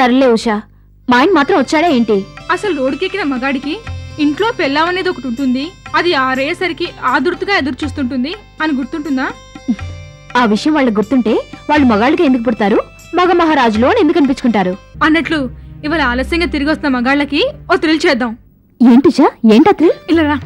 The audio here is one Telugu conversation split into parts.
సర్లే ఉషా. మా ఆయన మాత్రం వచ్చాడా ఏంటి? అసలు రోడ్డుకెక్కిన మగాడికి ఇంట్లో పెళ్ళాం అనేది ఒకటి ఉంటుంది. అది ఆరేసరికి ఆదుర్తుగా ఎదురు చూస్తుంటుంది అని గుర్తుంటుందా? ఆ విషయం వాళ్ళకి గుర్తుంటే వాళ్ళు మగాళ్ళకి ఎందుకు పుడతారు? మగ మహారాజులు అని ఎందుకు అనిపించుకుంటారు? అన్నట్లు ఇవాళ ఆలస్యంగా తిరిగి వస్తున్న మగాళ్ళకి ఓ థ్రిల్ చేద్దాం. ఏంటిషా ఏంటత్రి ఇలా రా.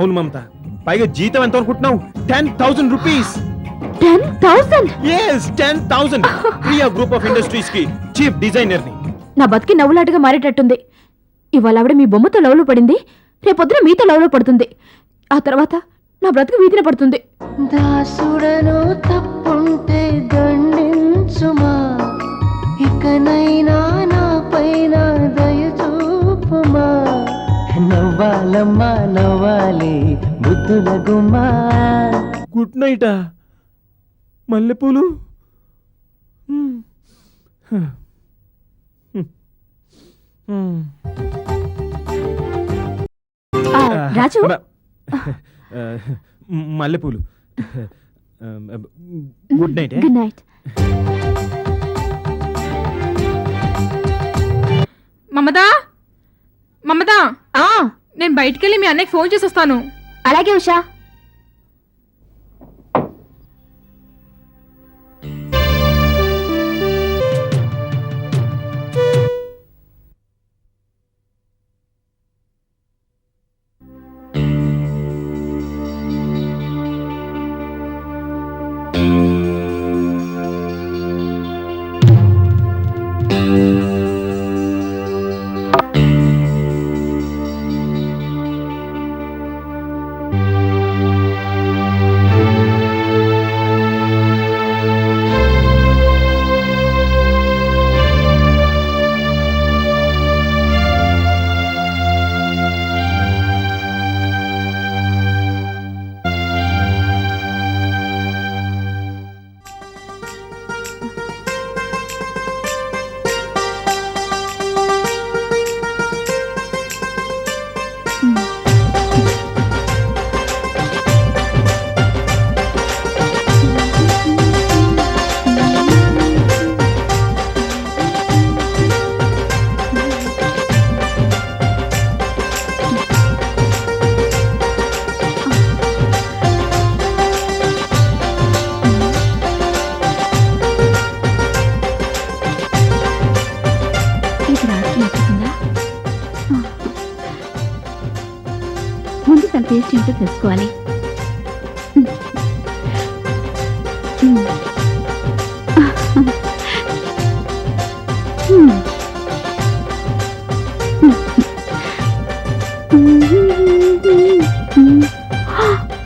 అవును మమత. పైగా జీతం ఎంత అనుకుంటున్నావు ten thousand rupees ten thousand yes ten thousand Priya group of ఇండస్ట్రీస్కి chief డిజైనర్ని నా బతికి నవ్వులాటగా మారేటట్టుంది. ఇవాళ ఆవిడ మీ బొమ్మతో లవ్లో పడింది. రేపొద్దున మీతో లవ్లో పడుతుంది. ఆ తర్వాత నా బ్రతుకు వీధిన పడుతుంది. దాసుడను తప్పుంటే నవ్వాలమ్మా నవ్వాలి బుద్ధుల గుమ్మా గుడ్ నైటా? మల్లెపూలు? రాజు? మల్లెపూలు. Good night good night. Mamata? Mamata? నేను నేను బయటికెళ్ళి మీ అన్నయ్యకి ఫోన్ చేసి వస్తాను అలాగే ఉషా.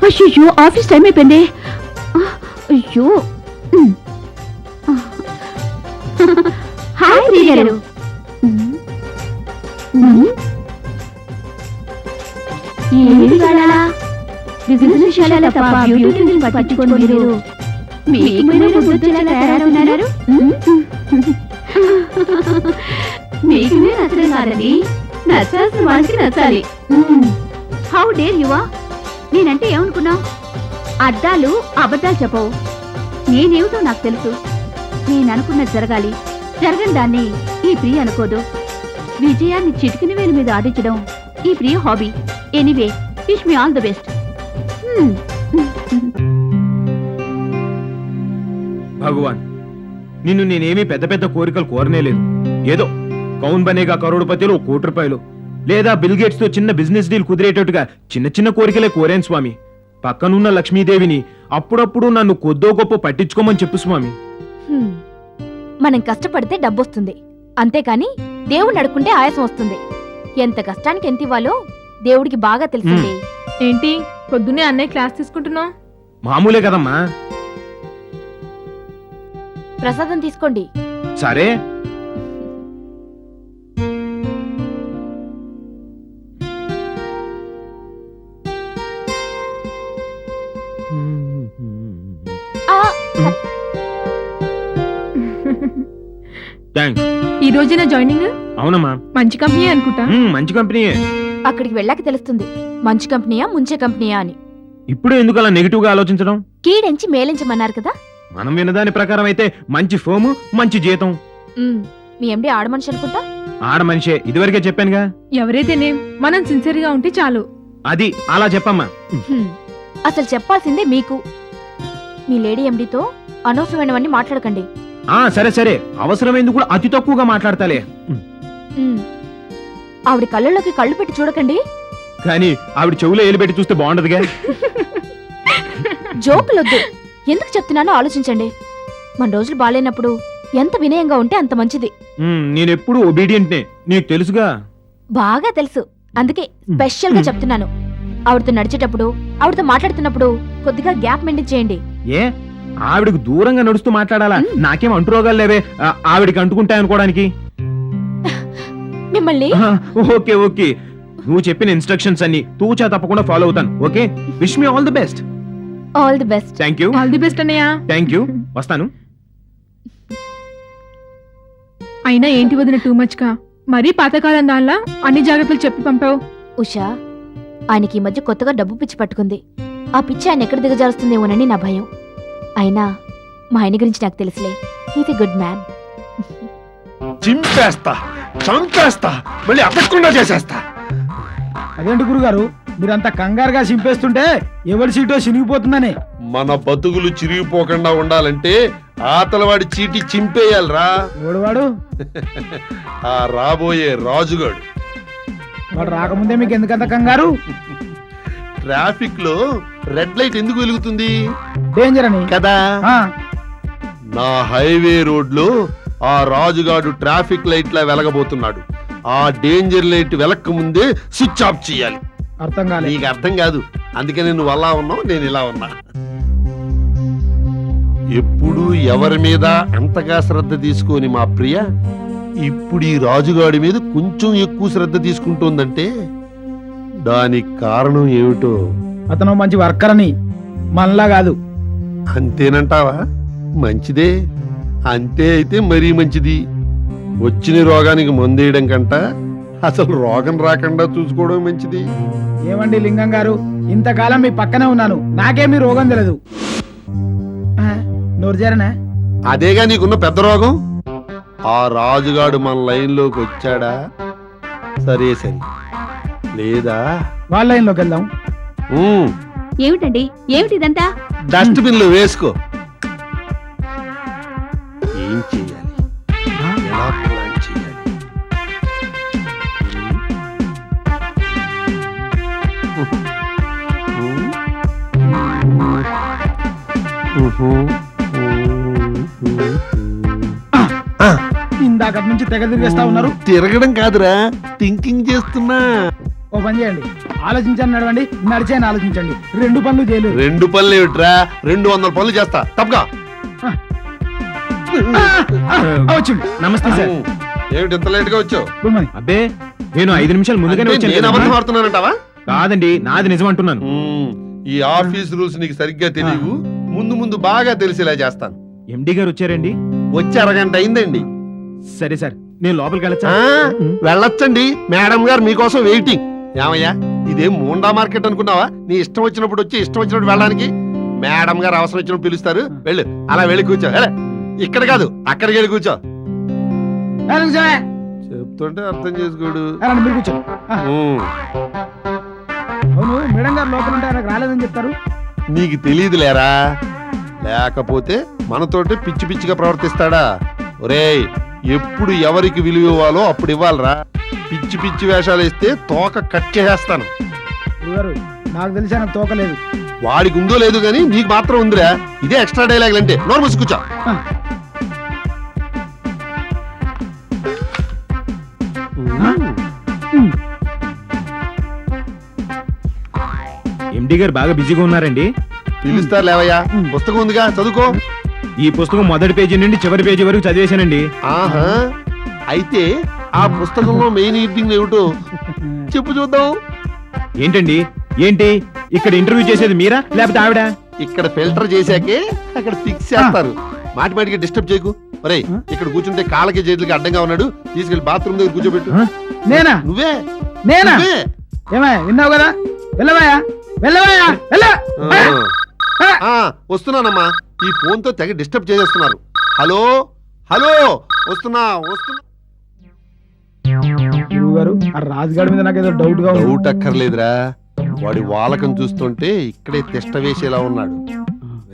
అయ్యో ఆఫీస్ టైం అయిపోయింది. అయ్యో. హాయ్ ప్రియ గారు. ఏమిటి కాలాలా బిజినెస్ విషయాల తప్ప బ్యూటీ గురించి పట్టించుకోండి మీరు తయారవుతున్నారు? మీకు మీరు నచ్చడం కాదండి నచ్చాల్సిన వాడికి నచ్చాలి. హౌ డేర్ యువా నేనంటే ఏమనుకున్నావు? అద్దాలు అబద్ధాలు చెప్పవు. నేనేమిటో నాకు తెలుసు. నేను అనుకున్నది జరగాలి. జరగని దాన్ని ఈ ప్రియ అనుకోదు. విజయాన్ని చిటికిన వేలు మీద ఆడించడం ఈ Priya hobby. Anyway wish me all the best Bhagavan నిన్ను నేనేమీ పెద్ద పెద్ద కోరికలు కోరనేలేదు ఏదో కౌన్ బనేగా కరోడుపతిలో కోటి రూపాయలు లేదా బిల్ గేట్స్తో చిన్న బిజినెస్ డీల్ కుదిరేటట్టుగా చిన్న చిన్న కోరికలే కోరాను స్వామి. పక్కనున్న లక్ష్మీదేవిని అప్పుడప్పుడు నన్ను కొద్దో గొప్ప పట్టించుకోమని చెప్పు స్వామి. మనం కష్టపడితే డబ్బొస్తుంది. అంతేకాని దేవుణ్ణి అడుక్కుంటే ఆయాసం వస్తుంది. ఎంత కష్టానికి ఎంత ఇవ్వాలో దేవుడికి బాగా తెలిసింది. ఏంటి పొద్దున్నే అన్నయ్య క్లాస్ తీసుకుంటున్నావు? మామూలే కదమ్మా. ప్రసాదం తీసుకోండి. సరే. థాంక్స్ ఈ రోజున జాయినింగ్? అవునమ్మా. మంచి కంపెనీ అనుకుంటా? మంచి కంపెనీయే. అక్కడికి వెళ్ళాక తెలుస్తుంది. మంచి కంపెనీయా ముంచే కంపెనీయా అని. ఇప్పుడు ఎందుకు అలా నెగిటివ్గా ఆలోచించడం? కీడెంచి మేలించమన్నారు కదా. మనం వినదాని ప్రకారం అయితే మంచి ఫోము మంచి జీతం. ఉమ్, మీ ఎండి ఆడ మనిషి అనుకుంటా? ఆడ మనిషే ఇదివరకే చెప్పానుగా. ఎవరైతేనేం మనం సిన్సియర్గా ఉంటే చాలు. అది అలా చెప్పమ్మా. హ్మ్. అసలు చెప్పాల్సిందే మీకు. మీ లేడీ ఎండితో అనవసరమైనవన్నీ మాట్లాడకండి. ఆ సరే సరే. అవసరమైంది కూడా అతి తక్కువగా మాట్లాడతాలే. ఉమ్. ఆవిడ కళ్ళలోకి కళ్ళు పెట్టి చూడకండి. కానీ ఆవిడ చెవులో ఏలు పెట్టి చూస్తే బాగుండదుగా. జోకులొద్దు. ఎందుకు చెప్తున్నానో ఆలోచించండి. మన రోజులు బాలేనప్పుడు ఎంత వినయంగా ఉంటే అంత మంచిది. నేనెప్పుడు ఒబీడియంట్నే నీకు తెలుసుగా? బాగా తెలుసు. అందుకే స్పెషల్గా చెప్తున్నాను. ఆవిడతో నడిచేటప్పుడు ఆవిడతో మాట్లాడుతున్నప్పుడు కొద్దిగా గ్యాప్ మెయింటైన్ చేయండి. ఏ? ఆవిడకు దూరంగా నడుస్తూ మాట్లాడాలా. నాకేం అంటురోగాలు లేవే. ఆవిడకి అంటుకుంటాయి అనుకోవడానికి. మిమ్మల్ని? Okay okay. నువ్వు చెప్పిన ఇన్స్ట్రక్షన్స్ అన్ని తూచా తప్పకుండా ఫాలో అవుతాను okay? Wish me all the best all the best thank you all the best అన్నయ్య. థ్యాంక్ యూ వస్తాను. అయినా ఏంటి వదిన టూ మచ్గా? మరీ పాతకాలం దానిలా అన్ని జాగ్రత్తలు చెప్పి పంపావు. ఉషా ఆయనకి ఈ మధ్య కొత్తగా డబ్బు పిచ్చి పట్టుకుంది. ఆ పిచ్చి ఆయన ఎక్కడ దిగజారుస్తుందేమోనని నా భయం. అయినా మా ఆయన గురించి నాకు తెలుసులే. హీస్ ఎ గుడ్ మ్యాన్ చింపేస్తా చంపేస్తా మళ్ళీ అప్పకుండా చేసేస్తా. అదేంటి గురుగారు? మీరంతా కంగారుగా చింపేస్తుంటే ఎవరి సీటో చినిగిపోతుందని. మన బతుకులు చిరిగిపోకుండా ఉండాలంటే ఆతలవాడి చీటి చింపేయాలరా. ఓడివాడు ఆ రాబోయే రాజుగాడు. వాడు రాకముందే మీకు ఎందుకంత కంగారు? ట్రాఫిక్లో రెడ్ లైట్ ఎందుకు వెలుగుతుంది? డేంజర్ అని. కదా? నా హైవే రోడ్లో ఆ రాజుగాడు ట్రాఫిక్ లైట్ లా వెలగబోతున్నాడు. ఆ డేంజర్ లైట్ వెలక్క ముందే స్విచ్ ఆఫ్ చేయాలి. అర్థం కాలే నీకు అర్థం కాదు. అందుకని నువ్వు అలా ఉన్నావు నేను ఇలా ఉన్నా. ఎప్పుడు ఎవరి మీద అంతగా శ్రద్ధ తీసుకొని మా ప్రియ ఇప్పుడు ఈ రాజుగాడి మీద కొంచెం ఎక్కువ శ్రద్ధ తీసుకుంటోందంటే దానికి కారణం ఏమిటో? అతను మంచి వర్కర్ అని మనలా కాదు. అంతేనంటావా? మంచిదే. అంతే అయితే మరీ మంచిది. వచ్చిన రోగానికి మందేయడం కంట అసలు రోగం రాకుండా చూసుకోవడం మంచిది. ఏమండి లింగం గారు? ఇంతకాలం మీ పక్కనే ఉన్నాను. నాకే మీ రోగం చేరనా అదేగా నీకున్న పెద్ద రోగం? ఆ రాజుగాడు మన లైన్లోకి వచ్చాడా? సరే సరే. లేదా? వాళ్ళ లైన్లోకి వెళ్దాం. ఏమిటండి? ఏమిటి ఇదంతా డస్ట్బిన్లో వేసుకో. ఇందాక నుంచి తెగ తిరిగేస్తా ఉన్నారు. తిరగడం కాదురా థింకింగ్ చేస్తున్నా. ఓ పని చేయండి. ఆలోచించండి నడవండి నడిచేయని ఆలోచించండి. రెండు పనులు చేయలేదు. రెండు పనులు ఏమిట్రా? రెండు వందల పనులు చేస్తా. తప్పగా వచ్చింది నమస్తే సార్. ఏమిటి ఇంత లేట్గా వచ్చావు? గుడ్ మార్నింగ్ అబ్బే నేను ఐదు నిమిషాలు ముందుగానే వచ్చాను నేను అబద్ధం కదమ్మా. ఆడుతున్నానంటావా? కాదండి నాది నిజం అంటున్నాను. ఈ ఆఫీస్ రూల్స్ నీకు సరిగ్గా తెలియవు. ముందు ముందు బాగా తెలిసేలా చేస్తాను. ఎండి గారు వచ్చారండి? వచ్చి అరగంట అయిందండి. సరే సార్ నేను లోపలికి వెళ్ళచ్చా? ఆ, వెళ్ళొచ్చండి. మేడం గారు మీకోసం వెయిటింగ్. ఏమయ్యా ఇదేం మూండా మార్కెట్ అనుకున్నావా? నీ ఇష్టం వచ్చినప్పుడు వచ్చి ఇష్టం వచ్చినప్పుడు వెళ్ళడానికి. మేడం గారు అవసరం వచ్చినప్పుడు పిలుస్తారు. వెళ్ళు అలా వెళ్ళి కూర్చో. వెళ్ళ. ఇక్కడ కాదు అక్కడికి వెళ్ళి కూర్చో. చెప్తుంటే అర్థం చేసుకోడు. మీరు కూర్చోండి. ఆ, మ్మ్. అవును మేడం గారు లోపల ఉంటే ఆయనకు రాలేదని చెప్తారు నీకు తెలియదు లేరా లేకపోతే మనతోటి పిచ్చి పిచ్చిగా ప్రవర్తిస్తాడా? ఒరేయ్ ఎప్పుడు ఎవరికి విలువ ఇవ్వాలో అప్పుడు ఇవ్వాలరా. పిచ్చి పిచ్చి వేషాలు వేస్తే తోక కట్ చేసేస్తాను. నాకు తెలిసి ఆయనకు తోకలేదు వాడికి ఉందో లేదు కానీ నీకు మాత్రం ఉందిరా. ఇదే ఎక్స్ట్రా డైలాగ్ అంటే నోరు మూసి ఎండి గారు బాగా బిజీగా ఉన్నారండి. పిలుస్తారు లేవయ్యా. పుస్తకం ఉందిగా చదువుకో. ఈ పుస్తకం మొదటి పేజీ నుండి చివరి పేజీ వరకు చదివేశానండి. ఆహా. అయితే ఆ పుస్తకంలో మెయిన్ ఈటింగ్ ఏమిటో చెప్పు చూద్దాం. ఏంటండి? ఏంటి? ఇక్కడ ఇంటర్వ్యూ చేసేది మీరా? లేకపోతే ఆవిడ? ఇక్కడ ఫిల్టర్ చేశాకే అక్కడ ఫిక్స్ చేస్తారు. మాటి మాటికి డిస్టర్బ్ చేయకు. ఒరే ఆ? ఇక్కడ కూర్చుంటే కాళ్ళకి చేతులకి అడ్డంగా ఉన్నాడు. తీసుకెళ్ళి బాత్రూమ్ దగ్గర కూర్చోబెట్టు? నేనా? నువ్వే. నేనా? ఏమయ్య విన్నావు కదా? వెళ్ళవయ్యా. వెళ్ళవయ్యా వెళ్ళ. ఆ. ఆ, వస్తున్నానమ్మా. ఈ ఫోన్తో తెగ డిస్టర్బ్ చేసేస్తున్నారు. హలో? హలో? వస్తున్నా వస్తున్నా. గురువు గారు ఆ రాజుగాడి మీద నాకు ఏదో డౌట్గా ఉంది. డౌట్ అక్కర్లేదురా. వాడి వాలకం చూస్తుంటే ఇక్కడే తిష్ట వేసేలా ఉన్నాడు.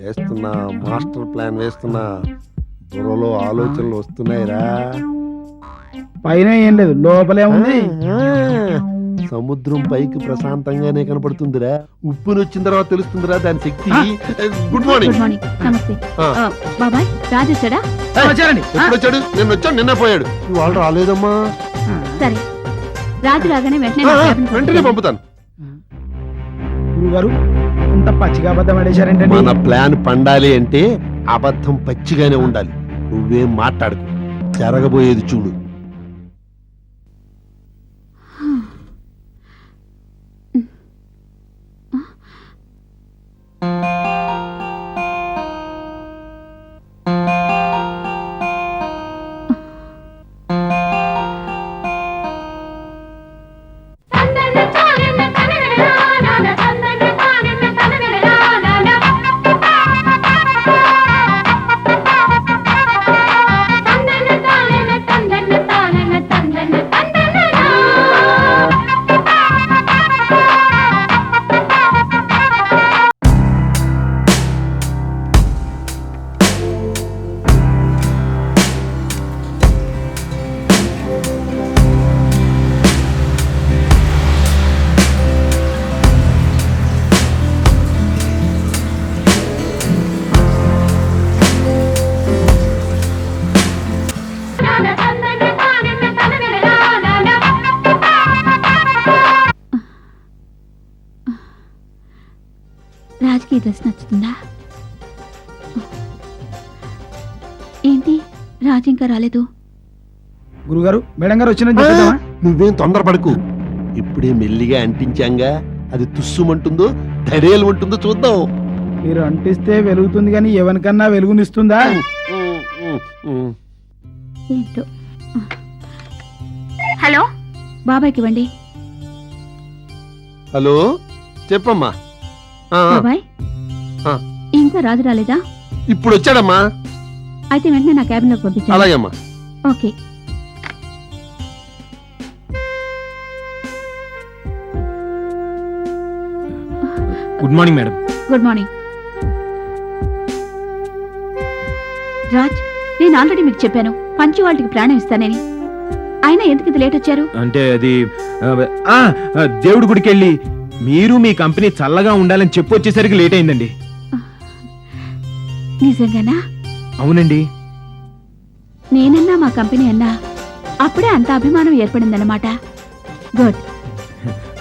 వేస్తున్నా మాస్టర్ ప్లాన్ వేస్తున్నా. బుర్రలో ఆలోచనలు వస్తున్నాయిరా. పైన ఏం లేదు లోపలే ఉంది. ఆ, సముద్రం పైకి ప్రశాంతంగానే కనపడుతుందిరా. ఉప్పుని వచ్చిన తర్వాత తెలుస్తుందిరా దాని శక్తి. గుడ్ మార్నింగ్ గుడ్ మార్నింగ్ నమస్తే. ఆ. ఆ, బాబాయ్ రాజు వచ్చాడా? వచ్చారండి. ఎప్పుడు వచ్చాడు? నిన్న వచ్చాడు నిన్న పోయాడు. వాళ్ళు రాలేదమ్మా. సరే. రాజు రాగానే వెంటనే వెంటనే. పంపుతాను. గురువు గారు ఇంత పచ్చిగా అబద్ధం ఆడేశారేంటండి? మన ప్లాన్ పండాలి అంటే అబద్ధం పచ్చిగానే ఉండాలి. నువ్వేం మాట్లాడకు. జరగబోయేది చూడు. ఈ డ్రెస్ నచ్చుతుందా? ఏంటి? రాజు ఇంకా రాలేదు. గురుగారు మేడం గారు వచ్చిన చెప్పేద్దామా? నువ్వేం తొందరపడకు. ఇప్పుడే మెల్లిగా అంటించాంగా. అది తుస్సుమంటుందో ధడేలు ఉంటుందో చూద్దాం. మీరు అంటిస్తే వెలుగుతుంది కానీ ఎవరికన్నా వెలుగునిస్తుందా. ఏంటో? హలో? బాబాయ్కి ఇవ్వండి. హలో? చెప్పమ్మా. బాబాయ్. ఆ. ఇంకా రాజు రాలేదా? ఇప్పుడు వచ్చాడమ్మా అయితే వెంటనే నా క్యాబిన్లోకి పంపించాలి అలాగేమ్మా. Okay. Good morning madam. Good morning. Raj నేను ఆల్రెడీ మీకు చెప్పాను. పంచువాళ్ళకి ప్రాణం ఇస్తానని. అయినా ఎందుకు ఇది లేట్ వచ్చారు? అంటే అది ఆ, ఆ, ఆ, దేవుడి గుడికి వెళ్ళి మీరు మీ కంపెనీ చల్లగా ఉండాలని చెప్పు వచ్చేసరికి లేట్ అయిందండి. నిజంగానా? అవునండి. నేనన్నా మా కంపెనీ అన్నా అప్పుడే అంత అభిమానం ఏర్పడిందన్నమాట. గుడ్.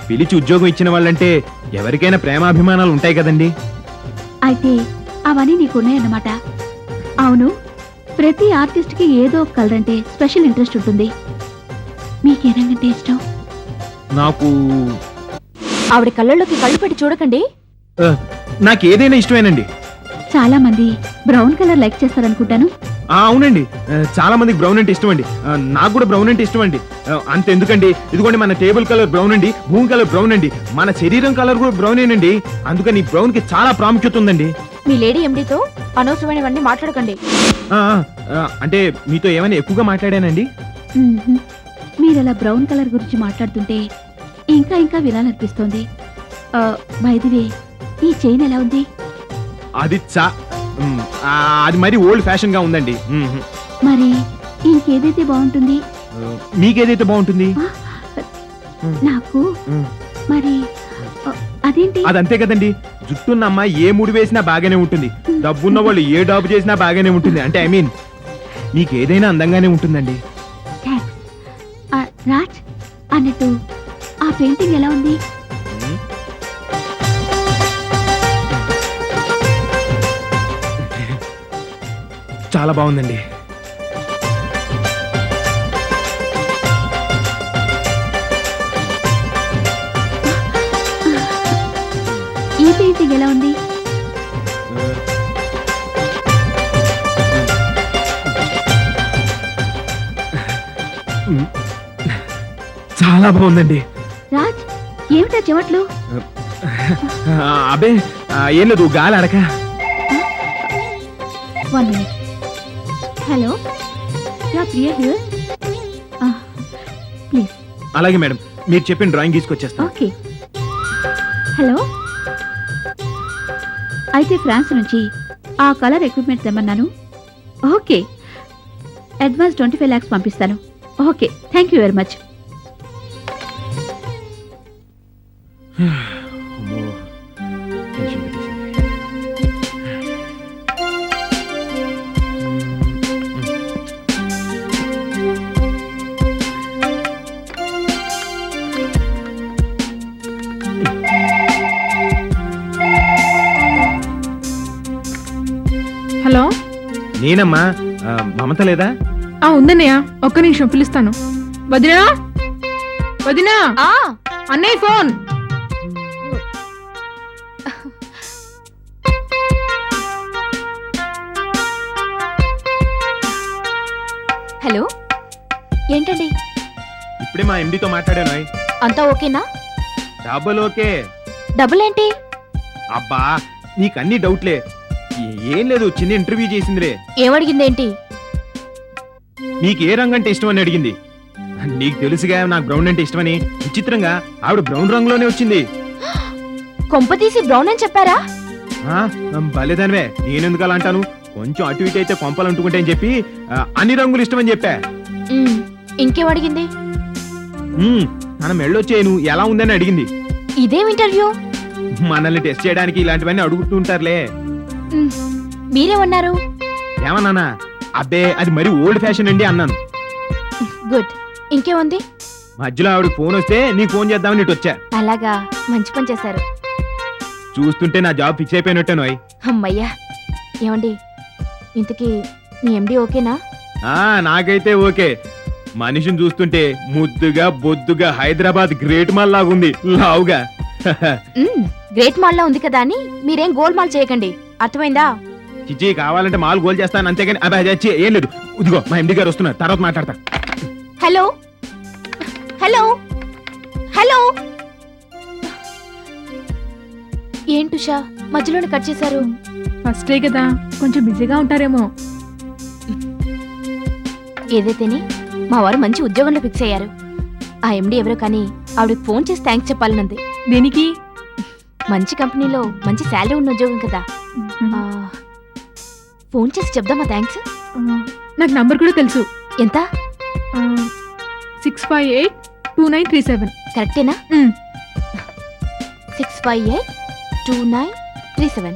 పిలిచి ఉద్యోగం ఇచ్చిన వాళ్ళంటే ఎవరికైనా ప్రేమాభిమానాలు ఉంటాయి కదండి. అయితే అవన్నీ నీకున్నాయన్నమాట. అవును ప్రతి ఆర్టిస్ట్కి ఏదో ఒక కలర్ అంటే స్పెషల్ ఇంట్రెస్ట్ ఉంటుంది. మీకే రంగంటే ఇష్టం? నాకు ఆవిడ కళ్ళల్లోకి కళ్ళు పెట్టి చూడకండి నాకు ఏదైనా ఇష్టమేనండి. చాలా మంది బ్రౌన్ కలర్ లైక్ చేస్తారనుకుంటాను. అవునండి. చాలా మందికి బ్రౌన్ అంటే ఇష్టం అండి నాకు కూడా బ్రౌన్ అంటే ఇష్టం అండి అంతెందుకండి. ఇదిగోండి మన టేబుల్ కలర్ బ్రౌన్ అండి భూమి కలర్ బ్రౌన్ అండి. మన శరీరం కలర్ కూడా బ్రౌనేనండి. అందుకని బ్రౌన్కి చాలా ప్రాముఖ్యత ఉందండి. మీ లేడీ ఎండితో అనవసరమైనవన్నీ మాట్లాడకండి. అంటే మీతో ఏమైనా ఎక్కువగా మాట్లాడానండి. మీరు అలా బ్రౌన్ కలర్ గురించి మాట్లాడుతుంటే ఇంకా ఇంకా వినాలనిపిస్తోంది. వైదివే ఈ చైన్ ఎలా ఉంది? అది చా మ్, ఆ, అది మరి ఓల్డ్ ఫ్యాషన్గా ఉందండి మ్మ్. మరి ఇంకేదైతే బాగుంటుంది? ఆ, మీకేదైతే బాగుంటుంది? నాకు? మ్. మరి ఆ, అదేంటి? అది అంతే కదండి. జుట్టున్న అమ్మాయి ఏ ముడి వేసినా బాగానే ఉంటుంది. డబ్బున్న వాళ్ళు ఏ డబ్బు చేసినా బాగానే ఉంటుంది. అంటే ఐ మీన్ మీకు ఏదైనా అందంగానే ఉంటుందండి. థాంక్స్. ఆ, రాజ్ అన్నట్టు పెయింటింగ్ ఎలా ఉంది? చాలా బాగుందండి. ఈ పెయింటింగ్ ఎలా ఉంది? చాలా బాగుందండి. ఏమిటా చెమట్లు? ఆ, ఏం లేదు గాలి అడక one minute hello yeah Priya here please అలాగే మేడం. మీరు చెప్పిన డ్రాయింగ్ తీసుకొచ్చేస్తా. ఓకే హలో అయితే ఫ్రాన్స్ నుంచి ఆ colour equipment తెమ్మన్నాను. Okay advance twenty five lakhs పంపిస్తాను. Okay thank you very much అమ్మో, టెన్షన్ పెట్టేసింది. హలో? నేనమ్మా ఆ, మమత లేదా? ఆ ఉందన్నయ్య ఒక్క నిమిషం పిలుస్తాను. వదినా? వదినా? ఆ. అన్నయ్య ఫోన్. ఇప్పుడే మా ఎండితో మాట్లాడాను. అంతా ఓకేనా? డబ్బులు ఓకే. డబ్బులు ఏంటి? అబ్బా నీకు అన్ని డౌట్లే ఏ- లేదు చిన్న ఇంటర్వ్యూ చేసిందిరే ఏమడిగిందేంటి? నీకు ఏ రంగు అంటే ఇష్టం అని అడిగింది. నీకు తెలుసుగా నాకు బ్రౌన్ అంటే ఇష్టమని. విచిత్రంగా ఆవిడ బ్రౌన్ రంగులోనే వచ్చింది. కొంపతీసి బ్రౌన్ అని చెప్పారా? ఆ, భలేదానివే. నేనెందుకు అలా అంటాను? కొంచెం అటు ఇటు అయితే కొంపలు అంటుకుంటే అని చెప్పి అన్ని రంగులు ఇష్టమని చెప్పా. ఇంకేం అడిగింది? మన మెళ్ళొచ్చేను ఎలా ఉందని అడిగింది. ఇదేం ఇంటర్వ్యూ? మనల్ని టెస్ట్ చేయడానికి ఇలాంటివన్నీ అడుగుతూ ఉంటారులే ఉమ్, మీరేమన్నారు? ఏమన్నానా? అబ్బే అది మరి ఓల్డ్ ఫ్యాషన్ అండి అన్నాను. గుడ్. ఇంకేముంది? మధ్యలో ఆవిడ ఫోన్ వస్తే నీకు ఫోన్ చేద్దామని ఇటు వచ్చా. అలాగా. మంచి పని చేశారు. చూస్తుంటే నా జాబ్ ఫిక్స్ అయిపోయినట్టు నోయ్. అమ్మయ్యా. ఏమండి? ఇంతకీ మీ ఎండి ఓకేనా? ఆ నాకైతే ఓకే. మనిషిని చూస్తుంటే ముద్దుగా బొద్దుగా హైదరాబాద్ గ్రేట్ మాల్ లాగుంది. లావుగా. గ్రేట్ మాల్లో ఉంది కదా అని మీరేం గోల్ మాల్ చేయకండి. అర్థమైందా? చిచ్చి కావాలంటే మాల్ గోల్ చేస్తాను అంతేగాని అబ్బా చచ్చి ఏం లేదు. ఇదిగో మా ఎండి గారు వస్తున్నారు. తర్వాత మాట్లాడతా. హలో? హలో? హలో? ఏంటుషా మధ్యలోనే కట్ చేశారు. ఫస్టే కదా కొంచెం బిజీగా ఉంటారేమో. ఏదైతేనే? మా వారు మంచి ఉద్యోగంలో ఫిక్స్ అయ్యారు. ఆ ఎండి ఎవరో కానీ ఆవిడకి ఫోన్ చేసి థ్యాంక్స్ చెప్పాలనుంది. దేనికి? మంచి కంపెనీలో మంచి శాలరీ ఉన్న ఉద్యోగం కదా. ఆ, ఫోన్ చేసి చెప్దామా థ్యాంక్స్ నాకు నంబర్ కూడా తెలుసు. ఎంత? Six five eight two nine three seven. కరెక్టేనా? Six five eight two nine three seven.